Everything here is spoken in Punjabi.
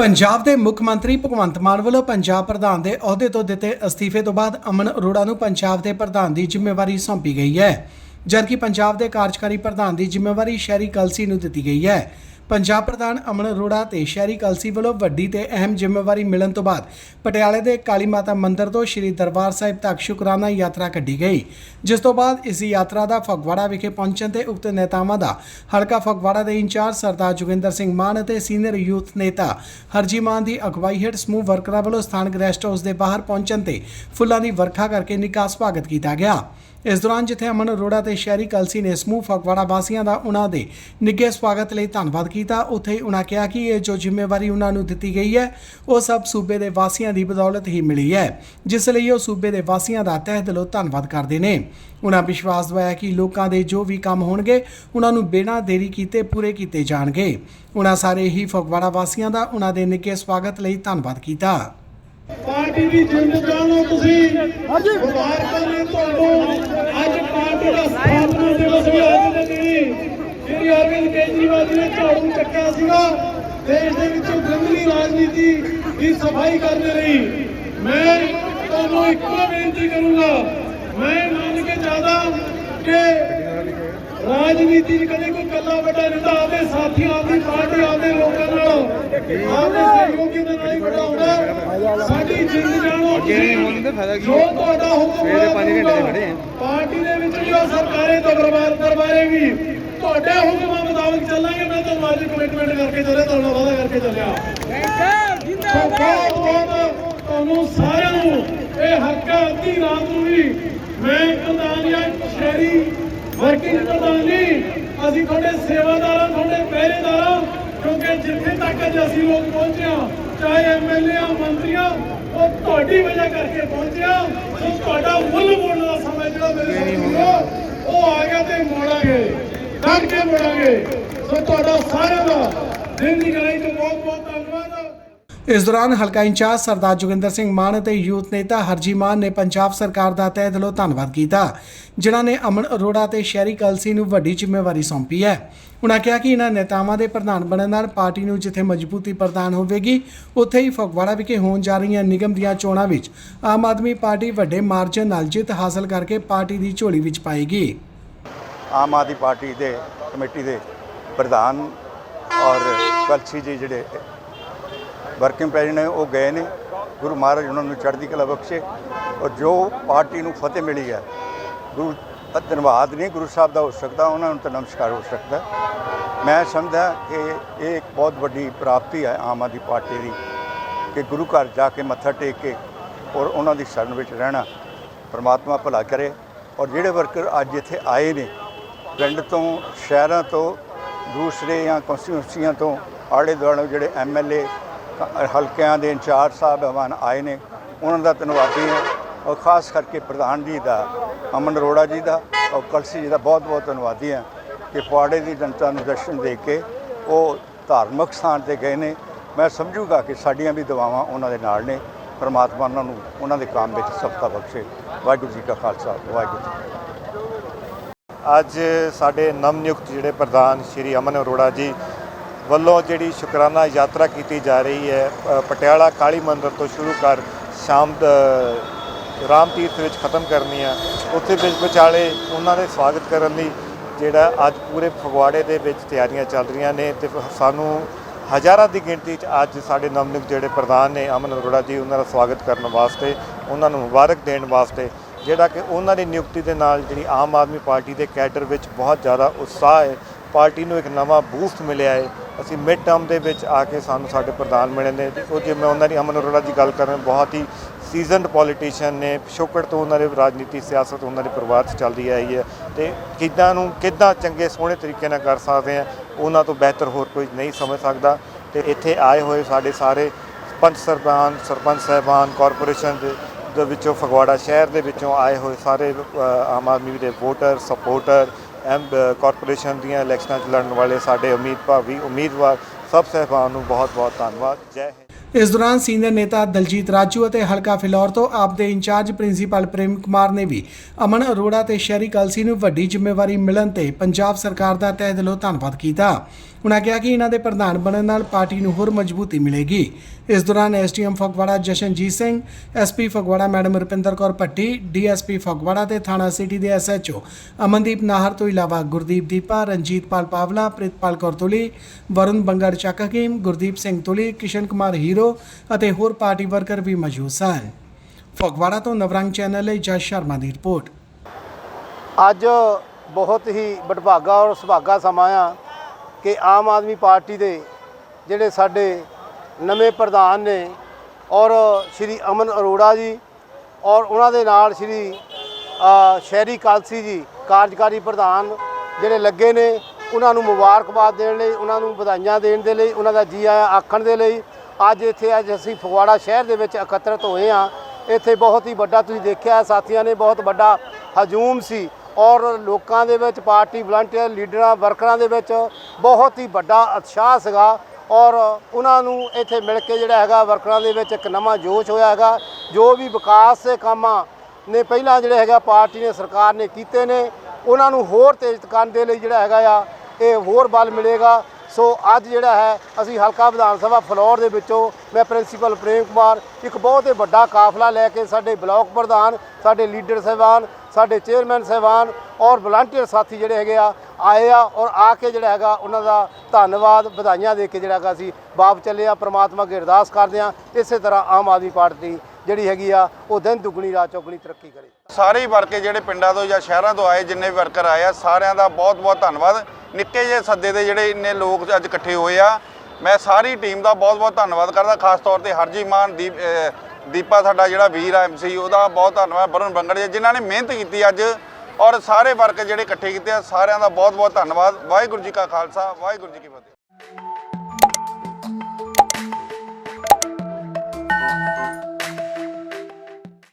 ਪੰਜਾਬ ਦੇ ਮੁੱਖ ਮੰਤਰੀ ਭਗਵੰਤ ਮਾਨ ਵੱਲੋਂ ਪੰਜਾਬ ਪ੍ਰਧਾਨ ਦੇ ਅਹੁਦੇ ਤੋਂ ਦਿੱਤੇ ਅਸਤੀਫੇ ਤੋਂ ਬਾਅਦ ਅਮਨ ਅਰੋੜਾ ਨੂੰ ਪੰਜਾਬ ਦੇ ਪ੍ਰਧਾਨ ਦੀ ਜ਼ਿੰਮੇਵਾਰੀ ਸੌਂਪੀ ਗਈ ਹੈ, ਜਦਕਿ ਪੰਜਾਬ ਦੇ ਕਾਰਜਕਾਰੀ ਪ੍ਰਧਾਨ ਦੀ ਜ਼ਿੰਮੇਵਾਰੀ ਸ਼ਹਿਰੀ ਕਲਸੀ ਨੂੰ ਦਿੱਤੀ ਗਈ ਹੈ। ਪੰਜਾਬ ਪ੍ਰਧਾਨ ਅਮਨ ਅਰੋੜਾ ਤੇ ਸ਼ਹਿਰੀ ਕਲਸੀ ਵੱਲੋਂ ਵੱਡੀ ਤੇ ਅਹਿਮ ਜ਼ਿੰਮੇਵਾਰੀ ਮਿਲਣ ਤੋਂ ਬਾਅਦ ਪਟਿਆਲੇ ਦੇ ਕਾਲੀ ਮਾਤਾ ਮੰਦਿਰ ਤੋਂ ਸ੍ਰੀ ਦਰਬਾਰ ਸਾਹਿਬ ਤੱਕ ਸ਼ੁਕਰਾਨਾ ਯਾਤਰਾ ਕੱਢੀ ਗਈ, ਜਿਸ ਤੋਂ ਬਾਅਦ ਇਸ ਯਾਤਰਾ ਦਾ ਫਗਵਾੜਾ ਵਿਖੇ ਪਹੁੰਚਣ ਤੇ ਉਕਤ ਨੇਤਾਵਾਂ ਦਾ ਹਲਕਾ ਫਗਵਾੜਾ ਦੇ ਇੰਚਾਰਜ ਸਰਦਾਰ ਜੋਗਿੰਦਰ ਸਿੰਘ ਮਾਨ ਅਤੇ ਸੀਨੀਅਰ ਯੂਥ ਨੇਤਾ ਹਰਜੀ ਮਾਨ ਦੀ ਅਗਵਾਈ ਹੇਠ ਸਮੂਹ ਵਰਕਰਾਂ ਵੱਲੋਂ ਸਥਾਨਕ ਰੈਸਟ ਹਾਊਸ ਦੇ ਬਾਹਰ ਪਹੁੰਚਣ ਤੇ ਫੁੱਲਾਂ ਦੀ ਵਰਖਾ ਕਰਕੇ ਨਿੱਘਾ ਸਵਾਗਤ ਕੀਤਾ ਗਿਆ। ਇਸ ਦੌਰਾਨ ਜਿੱਥੇ ਅਮਨ ਅਰੋੜਾ ਤੇ ਸ਼ਹਿਰੀ ਕਲਸੀ ਨੇ ਸਮੂਹ ਫਗਵਾੜਾ ਵਾਸੀਆਂ ਦਾ ਉਹਨਾਂ ਦੇ ਨਿੱਘੇ ਸਵਾਗਤ ਲਈ ਧੰਨਵਾਦ ਕੀਤਾ, ਉੱਥੇ ਹੀ ਉਹਨਾਂ ਕਿਹਾ ਕਿ ਇਹ ਜੋ ਜ਼ਿੰਮੇਵਾਰੀ ਉਹਨਾਂ ਨੂੰ ਦਿੱਤੀ ਗਈ ਹੈ, ਉਹ ਸਭ ਸੂਬੇ ਦੇ ਵਾਸੀਆਂ ਦੀ ਬਦੌਲਤ ਹੀ ਮਿਲੀ ਹੈ, ਜਿਸ ਲਈ ਉਹ ਸੂਬੇ ਦੇ ਵਾਸੀਆਂ ਦਾ ਤਹਿ ਦਿਲੋਂ ਧੰਨਵਾਦ ਕਰਦੇ ਨੇ। ਉਹਨਾਂ ਵਿਸ਼ਵਾਸ ਦਵਾਇਆ ਕਿ ਲੋਕਾਂ ਦੇ ਜੋ ਵੀ ਕੰਮ ਹੋਣਗੇ ਉਹਨਾਂ ਨੂੰ ਬਿਨਾਂ ਦੇਰੀ ਕੀਤੇ ਪੂਰੇ ਕੀਤੇ ਜਾਣਗੇ। ਉਹਨਾਂ ਸਾਰੇ ਹੀ ਫਗਵਾੜਾ ਵਾਸੀਆਂ ਦਾ ਉਹਨਾਂ ਦੇ ਨਿੱਘੇ ਸਵਾਗਤ ਲਈ ਧੰਨਵਾਦ ਕੀਤਾ। ਪਾਰਟੀ ਦੀ ਜਿੰਦ ਜਾਣੋ ਤੁਸੀਂ। ਹਾਂਜੀ। ਮੁਬਾਰਕਾਂ ਨੇ ਤੁਹਾਨੂੰ ਅੱਜ ਪਾਰਟੀ ਦਾ ਸਥਾਪਨਾ ਦਿਵਸ ਵੀ ਅੱਜ ਦੇ ਦਿਨੀ ਜਿਹੜੀ ਅਰਵਿੰਦ ਕੇਜਰੀਵਾਲ ਜੀ ਨੇ ਝਾੜੂ ਚੱਕਿਆ ਸੀਗਾ। ਦੇਸ਼ ਦੇ ਵਿੱਚੋਂ ਗੰਦਲੀ ਰਾਜਨੀਤੀ ਦੀ ਸਫ਼ਾਈ ਕਰਨ ਲਈ। ਮੈਂ ਤੁਹਾਨੂੰ ਇੱਕੋ ਬੇਨਤੀ ਕਰੂੰਗਾ ਮੈਂ ਮੰਨ ਕੇ ਜ਼ਿਆਦਾ ਕਿ ਰਾਜਨੀਤੀ 'ਚ ਕਦੇ ਕੋਈ ਕੱਲਾ ਵੱਡਾ ਨੇਤਾ ਆਪਦੇ ਸਾਥੀਆਂ ਆਪਦੀ ਪਾਰਟੀ ਆਪਦੇ ਲੋਕਾਂ ਨਾਲ। ਆਪਦੇ ਸਹਿਯੋਗੀ ਦੇ ਨਾਲ ਹੀ ਵੱਡਾ ਹੁੰਦਾ ਸਾਡੀ ਜਿੰਦ ਜਾਣੋ ਤੁਸੀਂ ਜੋ ਤੁਹਾਡਾ ਹੁਕਮ ਸਵੇਰੇ ਪੰਜ ਘੰਟੇ ਦੇ ਖੜੇ ਆ। ਪਾਰਟੀ ਦੇ ਵਿੱਚ ਵੀ ਉਹ ਸਰਕਾਰੇ ਤੋਂ ਦਰਬਾਰੇ ਵੀ ਤੁਹਾਡੇ ਹੁਕਮਾਂ ਮੁਤਾਬਕ ਚੱਲਾਂਗੇ। ਮੈਂ ਤੁਹਾਨੂੰ ਅੱਜ ਕਮਿਟਮੈਂਟ ਕਰਕੇ ਚੱਲਿਆ ਤੁਹਾਨੂੰ ਵਾਅਦਾ ਕਰਕੇ ਚੱਲਿਆ। ਜਿੰਦਾਬਾਦ। ਤੁਹਾਨੂੰ ਸਾਰਿਆਂ ਨੂੰ ਇਹ ਹੱਕ ਹੈ ਅੱਧੀ ਰਾਤ ਨੂੰ ਵੀ ਮੈਂ ਪ੍ਰਧਾਨੀਆ ਸ਼ਹਿਰੀ ਵਰਕਿੰਗ ਜੀ ਅਸੀਂ ਤੁਹਾਡੇ ਸੇਵਾਦਾਰਾਂ ਤੁਹਾਡੇ ਪਹਿਰੇਦਾਰਾਂ ਕਿਉਂਕਿ ਜਿੱਥੇ ਤੱਕ ਅੱਜ ਅਸੀਂ ਲੋਕ ਪਹੁੰਚੇ ਹਾਂ ਚਾਹੇ ਐਮਐਲਏ ਆ ਮੰਤਰੀਆਂ ਉਹ ਤੁਹਾਡੀ ਵਜ੍ਹਾ ਕਰਕੇ ਪਹੁੰਚੇ ਹਾਂ ਸੋ ਤੁਹਾਡਾ ਮੁੱਲ ਮੋੜਨ ਦਾ ਸਮਾਂ ਜਿਹੜਾ ਮੇਰੇ ਸਾਹਮਣੇ ਉਹ ਆ ਗਿਆ ਤੇ ਮੋੜਾਂਗੇ। ਡਟ ਕੇ ਮੋੜਾਂਗੇ। ਸੋ ਤੁਹਾਡਾ ਸਾਰਿਆਂ ਦਾ ਦਿਨ ਦੀ ਗਲਾਈ ਤੋਂ ਬਹੁਤ ਬਹੁਤ ਧੰਨਵਾਦ। ਇਸ ਦੌਰਾਨ ਹਲਕਾ ਇੰਚਾਰਜ ਸਰਦਾਰ ਜੋਗਿੰਦਰ ਸਿੰਘ ਮਾਨ ਅਤੇ ਯੂਥ ਨੇਤਾ ਹਰਜੀ ਮਾਨ ਨੇ ਪੰਜਾਬ ਸਰਕਾਰ ਦਾ ਤਹਿ ਦਿਲੋਂ ਧੰਨਵਾਦ ਕੀਤਾ, ਜਿਨ੍ਹਾਂ ਨੇ ਅਮਨ ਅਰੋੜਾ ਤੇ ਸ਼ਹਿਰੀ ਕਲਸੀ ਨੂੰ ਵੱਡੀ ਜ਼ਿੰਮੇਵਾਰੀ ਸੌਂਪੀ ਹੈ। ਉਨ੍ਹਾਂ ਕਿਹਾ ਕਿ ਇਹਨਾਂ ਨੇਤਾਵਾਂ ਦੇ ਪ੍ਰਧਾਨ ਬਣਨ ਨਾਲ ਪਾਰਟੀ ਨੂੰ ਜਿੱਥੇ ਮਜ਼ਬੂਤੀ ਪ੍ਰਦਾਨ ਹੋਵੇਗੀ, ਉੱਥੇ ਹੀ ਫਗਵਾੜਾ ਵਿਖੇ ਹੋਣ ਜਾ ਰਹੀਆਂ ਨਿਗਮ ਦੀਆਂ ਚੋਣਾਂ ਵਿੱਚ ਆਮ ਆਦਮੀ ਪਾਰਟੀ ਵੱਡੇ ਮਾਰਜਨ ਨਾਲ ਜਿੱਤ ਹਾਸਲ ਕਰਕੇ ਪਾਰਟੀ ਦੀ ਝੋਲੀ ਵਿੱਚ ਪਾਏਗੀ। ਆਮ ਆਦਮੀ ਪਾਰਟੀ ਦੇ ਕਮੇਟੀ ਦੇ ਪ੍ਰਧਾਨ ਔਰ ਕਲਸੀ ਜੀ ਜਿਹੜੇ ਵਰਕਿੰਗ ਪ੍ਰੈਜ਼ੀਡੈਂਟ ਨੇ, ਉਹ ਗਏ ਨੇ। ਗੁਰੂ ਮਹਾਰਾਜ ਉਹਨਾਂ ਨੂੰ ਚੜ੍ਹਦੀ ਕਲਾ ਬਖਸ਼ੇ ਔਰ ਜੋ ਪਾਰਟੀ ਨੂੰ ਫਤਿਹ ਮਿਲੀ ਹੈ, ਗੁਰੂ ਧੰਨਵਾਦ ਨਹੀਂ, ਗੁਰੂ ਸਾਹਿਬ ਦਾ ਹੋ ਸਕਦਾ, ਉਹਨਾਂ ਨੂੰ ਤਾਂ ਨਮਸਕਾਰ ਹੋ ਸਕਦਾ। ਮੈਂ ਸਮਝਦਾ ਕਿ ਇਹ ਇੱਕ ਬਹੁਤ ਵੱਡੀ ਪ੍ਰਾਪਤੀ ਹੈ ਆਮ ਆਦਮੀ ਪਾਰਟੀ ਦੀ ਕਿ ਗੁਰੂ ਘਰ ਜਾ ਕੇ ਮੱਥਾ ਟੇਕ ਕੇ ਔਰ ਉਹਨਾਂ ਦੀ ਸ਼ਰਨ ਵਿੱਚ ਰਹਿਣਾ ਪਰਮਾਤਮਾ ਭਲਾ ਕਰੇ। ਔਰ ਜਿਹੜੇ ਵਰਕਰ ਅੱਜ ਇੱਥੇ ਆਏ ਨੇ, ਪਿੰਡ ਤੋਂ, ਸ਼ਹਿਰਾਂ ਤੋਂ, ਦੂਸਰੇ ਜਾਂ ਕੌਂਸਟੀਟਿਊਂਸੀਆਂ ਤੋਂ ਆਲੇ ਦੁਆਲੇ ਜਿਹੜੇ ਐਮਐਲਏ ਹਲਕਿਆਂ ਦੇ ਇੰਚਾਰਜ ਸਾਹਿਬਾਨ ਆਏ ਨੇ, ਉਹਨਾਂ ਦਾ ਧੰਨਵਾਦੀ ਹਾਂ, ਔਰ ਖਾਸ ਕਰਕੇ ਪ੍ਰਧਾਨ ਜੀ ਦਾ, ਅਮਨ ਅਰੋੜਾ ਜੀ ਦਾ, ਔਰ ਕਲਸੀ ਜੀ ਦਾ ਬਹੁਤ ਬਹੁਤ ਧੰਨਵਾਦੀ ਹਾਂ ਕਿ ਪੁਆੜੇ ਦੀ ਜਨਤਾ ਨੂੰ ਦਰਸ਼ਨ ਦੇ ਕੇ ਉਹ ਧਾਰਮਿਕ ਸਥਾਨ ਤੇ ਗਏ ਨੇ। ਮੈਂ ਸਮਝੂਗਾ ਕਿ ਸਾਡੀਆਂ ਵੀ ਦੁਆਵਾਂ ਉਹਨਾਂ ਦੇ ਨਾਲ ਨੇ, ਪਰਮਾਤਮਾ ਉਹਨਾਂ ਨੂੰ ਉਹਨਾਂ ਦੇ ਕੰਮ ਵਿੱਚ ਸਫਲਤਾ ਬਖਸ਼ੇ। ਵਾਹਿਗੁਰੂ ਜੀ ਕਾ ਖਾਲਸਾ, ਵਾਹਿਗੁਰੂ ਜੀ ਅੱਜ ਸਾਡੇ ਨਵ ਨਿਯੁਕਤ ਜਿਹੜੇ ਪ੍ਰਧਾਨ ਸ਼੍ਰੀ ਅਮਨ ਅਰੋੜਾ ਜੀ ਵੱਲੋਂ ਜਿਹੜੀ ਸ਼ੁਕਰਾਨਾ ਯਾਤਰਾ ਕੀਤੀ ਜਾ ਰਹੀ ਹੈ ਪਟਿਆਲਾ ਕਾਲੀ ਮੰਦਰ ਤੋਂ ਸ਼ੁਰੂ ਕਰ ਸ਼ਾਮ ਰਾਮ ਤੀਰਥ ਵਿੱਚ ਖਤਮ ਕਰਨੀ ਆ, ਉੱਥੇ ਵਿੱਚ ਵਿਚਾਲੇ ਉਹਨਾਂ ਦੇ ਸਵਾਗਤ ਕਰਨ ਲਈ ਜਿਹੜਾ ਅੱਜ ਪੂਰੇ ਫਗਵਾੜੇ ਦੇ ਵਿੱਚ ਤਿਆਰੀਆਂ ਚੱਲ ਰਹੀਆਂ ਨੇ ਤੇ ਸਾਨੂੰ ਹਜ਼ਾਰਾਂ ਦੀ ਗਿਣਤੀ 'ਚ ਅੱਜ ਸਾਡੇ ਨਵਨਿਕ ਜਿਹੜੇ ਪ੍ਰਧਾਨ ਨੇ ਅਮਨ ਅਰੋੜਾ ਜੀ, ਉਹਨਾਂ ਦਾ ਸਵਾਗਤ ਕਰਨ ਵਾਸਤੇ, ਉਹਨਾਂ ਨੂੰ ਮੁਬਾਰਕ ਦੇਣ ਵਾਸਤੇ, ਜਿਹੜਾ ਕਿ ਉਹਨਾਂ ਦੀ ਨਿਯੁਕਤੀ ਦੇ ਨਾਲ ਜਿਹੜੀ ਆਮ ਆਦਮੀ ਪਾਰਟੀ ਦੇ ਕੈਡਰ ਵਿੱਚ ਬਹੁਤ ਜ਼ਿਆਦਾ ਉਤਸ਼ਾਹ ਹੈ ਪਾਰਟੀ ਨੂੰ ਇੱਕ ਨਵਾਂ ਬੂਸਟ ਮਿਲਿਆ ਹੈ। ਅਸੀਂ ਮਿਡ ਟਰਮ ਦੇ ਵਿੱਚ ਆ ਕੇ ਸਾਨੂੰ ਸਾਡੇ ਪ੍ਰਧਾਨ ਮਿਲੇ ਨੇ। ਉਹ ਜੇ ਮੈਂ ਉਹਨਾਂ ਦੀ ਅਮਨ ਅਰੋੜਾ ਦੀ ਗੱਲ ਕਰਾਂ ਬਹੁਤ ਹੀ ਸੀਜ਼ਨਡ ਪੋਲੀਟੀਸ਼ੀਅਨ ਨੇ, ਪਿਛੋਕੜ ਤੋਂ ਉਹਨਾਂ ਦੇ ਰਾਜਨੀਤੀ, ਸਿਆਸਤ, ਉਹਨਾਂ ਦੇ ਪਰਿਵਾਰ 'ਚ ਚੱਲਦੀ ਆਈ ਹੈ। ਤੇ ਕਿੱਦਾਂ ਨੂੰ, ਕਿੱਦਾਂ ਚੰਗੇ, ਸੋਹਣੇ ਤਰੀਕੇ ਨਾਲ ਕਰ ਸਕਦੇ ਆ, ਉਹਨਾਂ ਤੋਂ ਬਿਹਤਰ ਹੋਰ ਕੋਈ ਨਹੀਂ ਸਮਝ ਸਕਦਾ। ਤੇ ਇੱਥੇ ਆਏ ਹੋਏ ਸਾਡੇ ਸਾਰੇ ਪੰਚ ਸਰਪੰਚ ਸਰਪੰਚ ਸਾਹਿਬਾਨ ਕਾਰਪੋਰੇਸ਼ਨ ਦੇ ਦੇ ਵਿੱਚੋਂ ਫਗਵਾੜਾ ਸ਼ਹਿਰ ਦੇ ਵਿੱਚੋਂ ਆਏ ਹੋਏ ਸਾਰੇ ਆਮ ਆਦਮੀ ਦੇ ਵੋਟਰ ਸਪੋਰਟਰ ਐਮ ਕਾਰਪੋਰੇਸ਼ਨ ਦੀਆਂ ਇਲੈਕਸ਼ਨਾਂ 'ਚ ਲੜਨ ਵਾਲੇ ਸਾਡੇ ਉਮੀਦ ਭਾਵੀ, ਉਮੀਦਵਾਰ, ਸਭ ਸਹਿਬਾਨ ਨੂੰ ਬਹੁਤ ਬਹੁਤ ਧੰਨਵਾਦ। ਜੈ ਹਿੰਦ। ਇਸ ਦੌਰਾਨ ਸੀਨੀਅਰ ਨੇਤਾ ਦਲਜੀਤ ਰਾਜੂ ਅਤੇ ਹਲਕਾ ਫਿਲੌਰ ਤੋਂ ਆਪ ਦੇ ਇੰਚਾਰਜ ਪ੍ਰਿੰਸੀਪਲ ਪ੍ਰੇਮ ਕੁਮਾਰ ਨੇ ਵੀ ਅਮਨ ਅਰੋੜਾ ਤੇ ਸ਼ਹਿਰੀ ਕਲਸੀ ਨੂੰ ਵੱਡੀ ਜ਼ਿੰਮੇਵਾਰੀ ਮਿਲਣ ਤੇ ਪੰਜਾਬ ਸਰਕਾਰ ਦਾ ਤਹਿ ਦਿਲੋਂ ਧੰਨਵਾਦ ਕੀਤਾ। ਉਨ੍ਹਾਂ ਕਿਹਾ ਕਿ ਇਹਨਾਂ ਦੇ ਪ੍ਰਧਾਨ ਬਣਨ ਨਾਲ ਪਾਰਟੀ ਨੂੰ ਹੋਰ ਮਜ਼ਬੂਤੀ ਮਿਲੇਗੀ। ਇਸ ਦੌਰਾਨ STM Phagwara Jashanjit Singh, SP Phagwara madam Rupinder Kaur Bhatti, DSP Phagwara ਤੇ ਥਾਣਾ ਸਿਟੀ ਦੇ ਐਸਐਚਓ ਅਮਨਦੀਪ ਨਾਹਰ ਤੋਂ ਇਲਾਵਾ ਗੁਰਦੀਪ ਦੀਪਾ ਰਣਜੀਤਪਾਲ ਪਾਵਲਾ, ਪ੍ਰਿਤਪਾਲ ਕੌਰ ਤੁਲੀ, ਵਰੁਣ ਬੰਗੜ ਚੱਕ ਗੁਰਦੀਪ ਸਿੰਘ ਤੁਲੀ, ਕਿਸ਼ਨ ਕੁਮਾਰ ਹੀਰੋ ਅਤੇ ਹੋਰ ਪਾਰਟੀ ਵਰਕਰ ਵੀ ਮੌਜੂਦ ਸਨ। ਫਗਵਾੜਾ ਤੋਂ ਨਵਰੰਗ ਚੈਨਲ ਲਈ ਜਸ ਸ਼ਰਮਾ ਦੀ ਰਿਪੋਰਟ। ਅੱਜ ਬਹੁਤ ਹੀ ਬਟਭਾਗਾ ਔਰ ਸੁਭਾਗਾ ਸਮਾਂ ਆ ਕਿ ਆਮ ਆਦਮੀ ਪਾਰਟੀ ਦੇ ਜਿਹੜੇ ਸਾਡੇ ਨਵੇਂ ਪ੍ਰਧਾਨ ਨੇ ਔਰ ਸ਼੍ਰੀ ਅਮਨ ਅਰੋੜਾ ਜੀ ਔਰ ਉਹਨਾਂ ਦੇ ਨਾਲ ਸ਼੍ਰੀ ਸ਼ਹਿਰੀ ਕਾਲਸੀ ਜੀ, ਕਾਰਜਕਾਰੀ ਪ੍ਰਧਾਨ ਜਿਹੜੇ ਲੱਗੇ ਨੇ, ਉਹਨਾਂ ਨੂੰ ਮੁਬਾਰਕਬਾਦ ਦੇਣ ਲਈ, ਉਹਨਾਂ ਨੂੰ ਵਧਾਈਆਂ ਦੇਣ ਦੇ ਲਈ, ਉਹਨਾਂ ਦਾ ਜੀ ਆਇਆਂ ਆਖਣ ਦੇ ਲਈ ਅੱਜ ਇੱਥੇ ਅੱਜ ਅਸੀਂ ਫਗਵਾੜਾ ਸ਼ਹਿਰ ਦੇ ਵਿੱਚ ਇਕੱਤਰਤ ਹੋਏ ਹਾਂ। ਇੱਥੇ ਬਹੁਤ ਹੀ ਵੱਡਾ ਤੁਸੀਂ ਦੇਖਿਆ, ਸਾਥੀਆਂ ਨੇ ਬਹੁਤ ਵੱਡਾ ਹਜੂਮ ਸੀ ਔਰ ਲੋਕਾਂ ਦੇ ਵਿੱਚ ਪਾਰਟੀ ਵਲੰਟੀਅਰ ਲੀਡਰਾਂ, ਵਰਕਰਾਂ ਦੇ ਵਿੱਚ ਬਹੁਤ ਹੀ ਵੱਡਾ ਉਤਸ਼ਾਹ ਸੀਗਾ ਔਰ ਉਹਨਾਂ ਨੂੰ ਇੱਥੇ ਮਿਲ ਕੇ ਜਿਹੜਾ ਹੈਗਾ, ਵਰਕਰਾਂ ਦੇ ਵਿੱਚ ਇੱਕ ਨਵਾਂ ਜੋਸ਼ ਹੋਇਆ ਹੈਗਾ। ਜੋ ਵੀ ਵਿਕਾਸ ਦੇ ਕੰਮਾਂ ਨੇ ਪਹਿਲਾਂ ਜਿਹੜੇ ਹੈਗਾ ਪਾਰਟੀ ਨੇ, ਸਰਕਾਰ ਨੇ ਕੀਤੇ ਨੇ, ਉਹਨਾਂ ਨੂੰ ਹੋਰ ਤੇਜ਼ ਕਰਨ ਦੇ ਲਈ ਜਿਹੜਾ ਹੈਗਾ ਆ, ਇਹ ਹੋਰ ਬਲ ਮਿਲੇਗਾ। ਸੋ ਅੱਜ ਜਿਹੜਾ ਹੈ, ਅਸੀਂ ਹਲਕਾ ਵਿਧਾਨ ਸਭਾ ਫਲੋਰ ਦੇ ਵਿੱਚੋਂ ਮੈਂ ਪ੍ਰਿੰਸੀਪਲ ਪ੍ਰੇਮ ਕੁਮਾਰ, ਇੱਕ ਬਹੁਤ ਹੀ ਵੱਡਾ ਕਾਫਲਾ ਲੈ ਕੇ ਸਾਡੇ ਬਲਾਕ ਪ੍ਰਧਾਨ, ਸਾਡੇ ਲੀਡਰ ਸਾਹਿਬਾਨ, ਸਾਡੇ ਚੇਅਰਮੈਨ ਸਾਹਿਬਾਨ ਔਰ ਵਲੰਟੀਅਰ ਸਾਥੀ ਜਿਹੜੇ ਹੈਗੇ ਆ, ਆਏ ਆ ਔਰ ਆ ਕੇ ਜਿਹੜਾ ਹੈਗਾ ਉਹਨਾਂ ਦਾ ਧੰਨਵਾਦ ਵਧਾਈਆਂ ਦੇ ਕੇ ਜਿਹੜਾ ਹੈਗਾ ਅਸੀਂ ਬਾਪ ਚੱਲੇ ਆ, ਪ੍ਰਮਾਤਮਾ ਅੱਗੇ ਅਰਦਾਸ ਕਰਦੇ ਆ, ਇਸੇ ਤਰ੍ਹਾਂ ਆਮ ਆਦਮੀ ਪਾਰਟੀ ਜਿਹੜੀ ਹੈਗੀ ਆ, ਉਹ ਦਿਨ ਦੁੱਗਣੀ, ਰਾਤ ਚੌਗਣੀ ਤਰੱਕੀ ਕਰੇ। ਸਾਰੇ ਹੀ ਵਰਕੇ ਜਿਹੜੇ ਪਿੰਡਾਂ ਤੋਂ ਜਾਂ ਸ਼ਹਿਰਾਂ ਤੋਂ ਆਏ, ਜਿੰਨੇ ਵੀ ਵਰਕਰ ਆਏ ਆ, ਸਾਰਿਆਂ ਦਾ ਬਹੁਤ-ਬਹੁਤ ਧੰਨਵਾਦ। ਨਿੱਕੇ ਜਿਹੇ ਸੱਦੇ ਦੇ ਜਿਹੜੇ ਇੰਨੇ ਲੋਕ ਅੱਜ ਇਕੱਠੇ ਹੋਏ ਆ, ਮੈਂ ਸਾਰੀ ਟੀਮ ਦਾ ਬਹੁਤ-ਬਹੁਤ ਧੰਨਵਾਦ ਕਰਦਾ, ਖਾਸ ਤੌਰ ਤੇ ਹਰਜੀ ਮਾਨ, ਦੀਪ ਦੀਪਾ ਸਾਡਾ ਜਿਹੜਾ ਵੀਰ ਆ ਐਮਸੀ ਉਹਦਾ ਬਹੁਤ ਧੰਨਵਾਦ ਬਰਨ ਬੰਗੜ ਜੀ, ਜਿਨ੍ਹਾਂ ਨੇ ਮਿਹਨਤ ਕੀਤੀ ਅੱਜ ਔਰ ਸਾਰੇ ਵਰਕ ਜਿਹੜੇ ਇਕੱਠੇ ਕੀਤੇ ਆ, ਸਾਰਿਆਂ ਦਾ ਬਹੁਤ-ਬਹੁਤ ਧੰਨਵਾਦ, ਵਾਹਿਗੁਰੂ ਜੀ ਕਾ ਖਾਲਸਾ, ਵਾਹਿਗੁਰੂ ਜੀ ਕੀ ਫਤਿਹ।